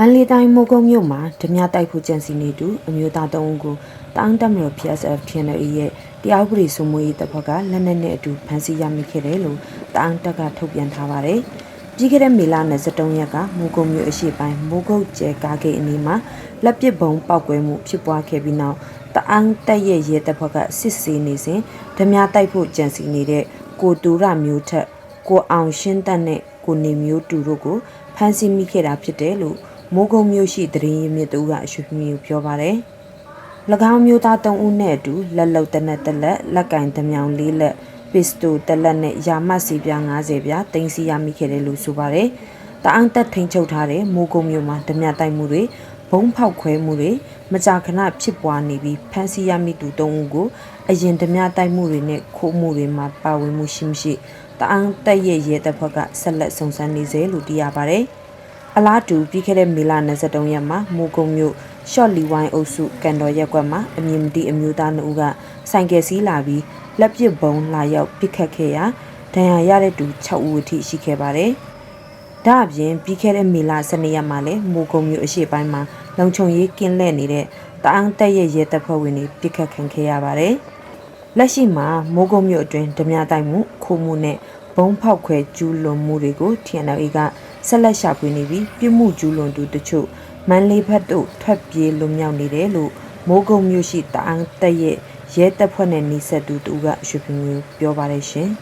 မန္တလေးတိုင်းမိုးကုတ်မြို့မှာဓမြတိုက်ဖို့ကြံစီနေသူအမျိုးသားတအုပ်ကိုတောင်းတမတော် PSF TNL ရဲ့တရားဥပဒေစိုးမိုးရေးတပ်ဖွဲ့ကလက်နက်နဲ့အတူဖမ်းဆီးရမိခဲ့တယ်လို့တောင်းတက်ကထုတ်ပြန်ထားပါတယ်။ပြီးခဲ့တဲ့မေလ23ရက်ကမိုးကုတ်မြို့အရှိပိုင်းမိုးကုတ်ကျဲကားဂိတ်အနီးမှာလက်ပစ်ဘုံပောက်ကွဲမှုဖြစ်ပွားခဲ့ပြီးနောက်တအန်းတက်ရဲ့ရဲတပ်ဖွဲ့ကစစ်ဆေးနေစဉ်ဓမြတိုက်ဖို့ကြံစီနေတဲ့ကိုတူရမျိုးထက်ကိုအောင်ရှင်းတက်နဲ့ကိုနေမျိုးတူတို့ကိုဖမ်းဆီးမိခဲ့တာဖြစ်တယ်လို့ မိုးကုံမျိုးရှိတရင်ရမြစ်တူကအရွှေမျိုးပြောပါတယ်။၎င်းမျိုးသား၃ဦးနဲ့အတူလက်လုံတနက်တစ်လက်လက်ကင်တမြောင်၄လက်ပစ္စတိုတစ်လက်နဲ့ယာမတ်စီပြား90ပြားတင်စီရမိခဲ့တယ်လို့ဆိုပါတယ်။တအန်းတက်ထိန်ချုပ်ထားတဲ့မိုးကုံမျိုးမှာဓမြတိုက်မှုတွေဘုံဖောက်ခွဲမှုတွေမကြာခဏဖြစ်ပွားနေပြီးဖမ်းဆီးရမိသူ၃ဦးကိုအရင်ဓမြတိုက်မှုတွေနဲ့ခိုးမှုတွေမှာပါဝင်မှုရှိမရှိတအန်းတက်ရဲ့ရဲတပ်ဖွဲ့ကဆက်လက်စုံစမ်းနေစေလို့သိရပါတယ်။ အလားတူပြီးခဲ့တဲ့မေလ23ရက်မှာမိုးကုံမြို့ရှော့လီဝိုင်းအုပ်စုကန်တော်ရက်ကွက်မှာအမြင့်မတီအမျိုးသား2ဦးကဆိုင်ကယ်စီးလာပြီးလက်ပစ်ဘုံလာရောက်ပစ်ခတ်ခဲ့ရာဒဏ်ရာရတဲ့သူ6ဦးအထိရှိခဲ့ပါတယ်။ဒါအပြင်ပြီးခဲ့တဲ့မေလ12ရက်မှာလည်းမိုးကုံမြို့အရှိပိုင်းမှာလုံခြုံရေးကင်းလှည့်နေတဲ့တအန်းတက်ရဲ့ရဲတပ်ဖွဲ့ဝင်တွေပစ်ခတ်ခံခဲ့ရပါတယ်။လက်ရှိမှာမိုးကုံမြို့အတွင်းဓမြတိုက်မှုခိုးမှုနဲ့ဘုံဖောက်ခွဲကျူးလွန်မှုတွေကို TNL က ဆက်လက်ရှာဖွေနေပြီးပြစ်မှုကျူးလွန်သူတချို့မန်လေးဘက်သို့ထွက်ပြေးလွန်မြောက်နေတယ်လို့မိုးကုံမြို့ရှိတအန်းတက်ရဲ့ရဲတပ်ဖွဲ့နဲ့နှိဆက်သူတူကရွှေပြမျိုးပြောပါတယ်ရှင်။